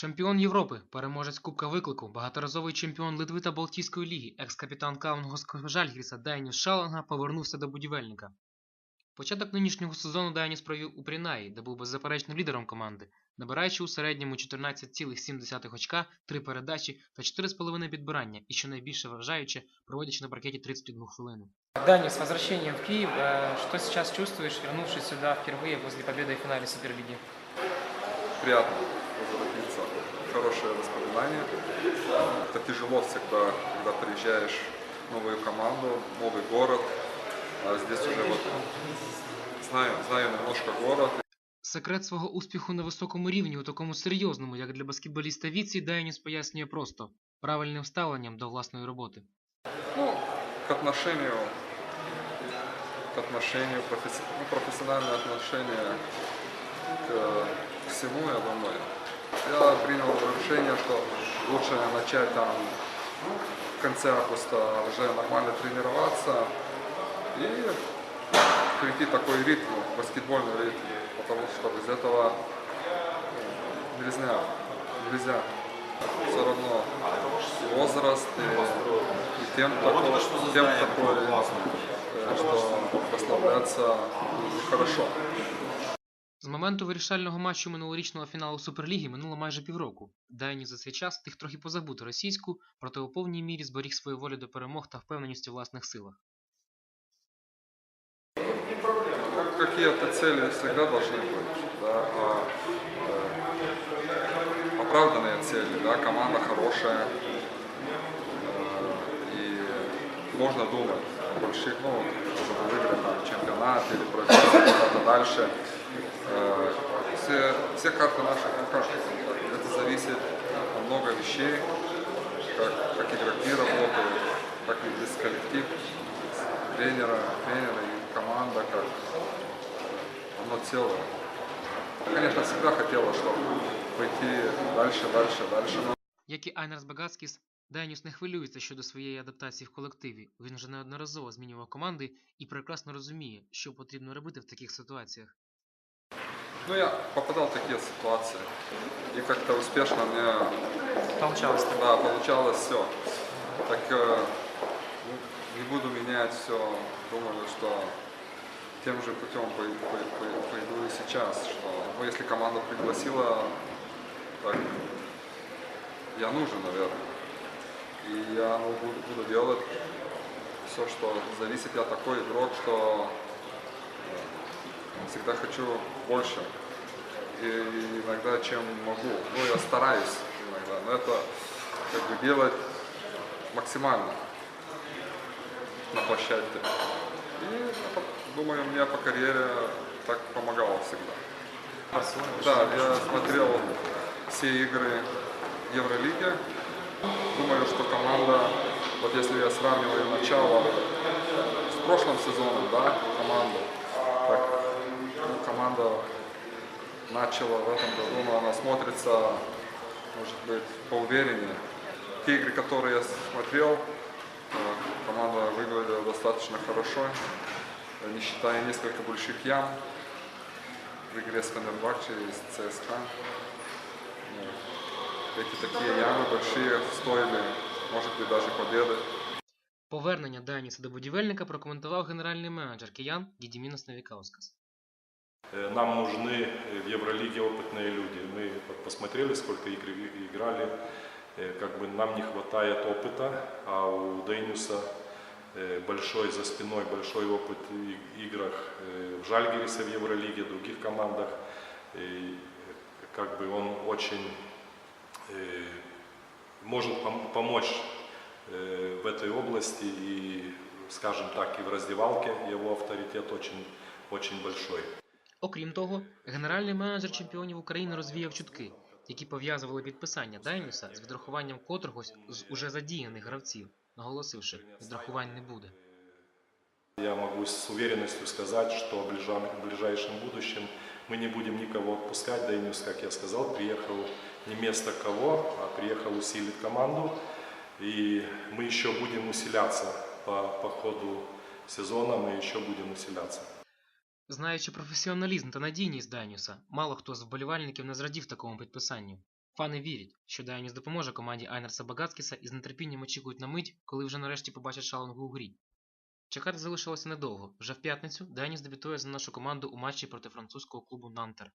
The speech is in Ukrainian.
Чемпіон Європи, переможець Кубка Виклику, багаторазовий чемпіон Литви та Балтійської ліги, екс-капітан Каунгоського Жальгіріса Деніс Шаленга повернувся до будівельника. Початок нинішнього сезону Деніс провів у Прінаї, де був беззаперечним лідером команди, набираючи у середньому 14,7 очка, 3 передачі та 4,5 підбирання, і що найбільше вражаюче, проводячи на паркеті 31 хвилину. Дани, с возвращением в Киев, э, что сейчас чувствуешь, вернувшись сюда впервые после победы в финале Суперлиги? приятно возвратиться. Хорошее воспоминание. Это тяжело всегда, когда приезжаешь в новую команду, новый город. А здесь уже вот знаю, знаю немножко город. Секрет свого успіху на високому рівні у такому серйозному, як для баскетболіста віці, Деніс пояснює просто правильним ставленням до власної роботи. Ну, к отношению, к отношению, ну, профессиональное отношение к, всему, я думаю. Я принял решение, что лучше начать там в конце августа уже нормально тренироваться и прийти в такой ритм, баскетбольный ритм, потому что без этого ну, нельзя, нельзя. Все равно и возраст, и, и темп такой, темп такой, э, что расслабляться нехорошо. З моменту вирішального матчу минулорічного фіналу Суперліги минуло майже півроку. Дайні за цей час встиг трохи позабути російську, проте у повній мірі зберіг свою волю до перемог та впевненість у власних силах. Какие-то цели всегда должны быть, да, а, э, оправданные цели, да, команда хорошая, э, и можно думать о больших, ну, чтобы выиграть там чемпионат или пройти куда-то дальше. Э, Все, все карты наши в руках. Это зависит от много вещей, как, как игроки работают, как весь коллектив, тренера, тренера и команда, как одно целое. Конечно, всегда хотела, чтобы пойти дальше, дальше, дальше. Но Як і Айнерс Багацькіс, Деніс не хвилюється щодо своєї адаптації в колективі. Він вже неодноразово змінював команди і прекрасно розуміє, що потрібно робити в таких ситуаціях. ну, я попадал в такие ситуации. И как-то успешно мне Получалось да, получалось все. Так э, ну, не буду менять все. Думаю, что тем же путем пой- пой- пой- пойду и сейчас. Что, ну, если команда пригласила, так я нужен, наверное. И я ну, буду, буду делать все, что зависит. Я такой игрок, что всегда хочу больше. И иногда чем могу. Ну, я стараюсь иногда, но это как бы делать максимально на площадке. И по- думаю, мне по карьере так помогало всегда. Да, я смотрел все игры Евролиги. Думаю, что команда, вот если я сравниваю начало с прошлым сезоном, да, команду, так, ну, команда начала в этом году, но она смотрится, может быть, поувереннее. Те игры, которые я смотрел, э, команда выглядела достаточно хорошо, не считая несколько больших ям в игре с Фенербахче и с ЦСКА. Ну, Эти такие ямы большие стоили, может быть, даже победы. Повернення Деніса до будівельника прокоментував генеральний менеджер киян Дідімінос Навікаускас. Э, Нам нужны э, в Евролиге опытные люди. Мы вот посмотрели, сколько игр и- играли. Э, Как бы нам не хватает опыта, а у Дейнюса э, большой за спиной, большой опыт в и- играх э, в Жальгирисе в Евролиге, других командах. И э, как бы он очень э, может пом- помочь э, в этой области и, скажем так, и в раздевалке его авторитет очень, очень большой. Окрім того, генеральний менеджер чемпіонів України розвіяв чутки, які пов'язували підписання Дайнюса з відрахуванням котрогось з уже задіяних гравців, наголосивши, відрахувань не буде. Я могу с уверенностью сказать, что в ближа- в ближайшем будущем мы не будем никого отпускать. Дэниус, как я сказал, приехал не вместо кого, а приехал усилить команду. И мы еще будем усиляться по, по ходу сезона, мы еще будем усиляться. Знаючи професіоналізм та надійність Дайніуса, мало хто з вболівальників не зрадів такому підписанню. Фани вірять, що Дайніус допоможе команді Айнерса Багацкіса і з нетерпінням очікують на мить, коли вже нарешті побачать шалонгу у грі. Чекати залишилося недовго. Вже в п'ятницю Дайніус дебютує за нашу команду у матчі проти французького клубу Нантер.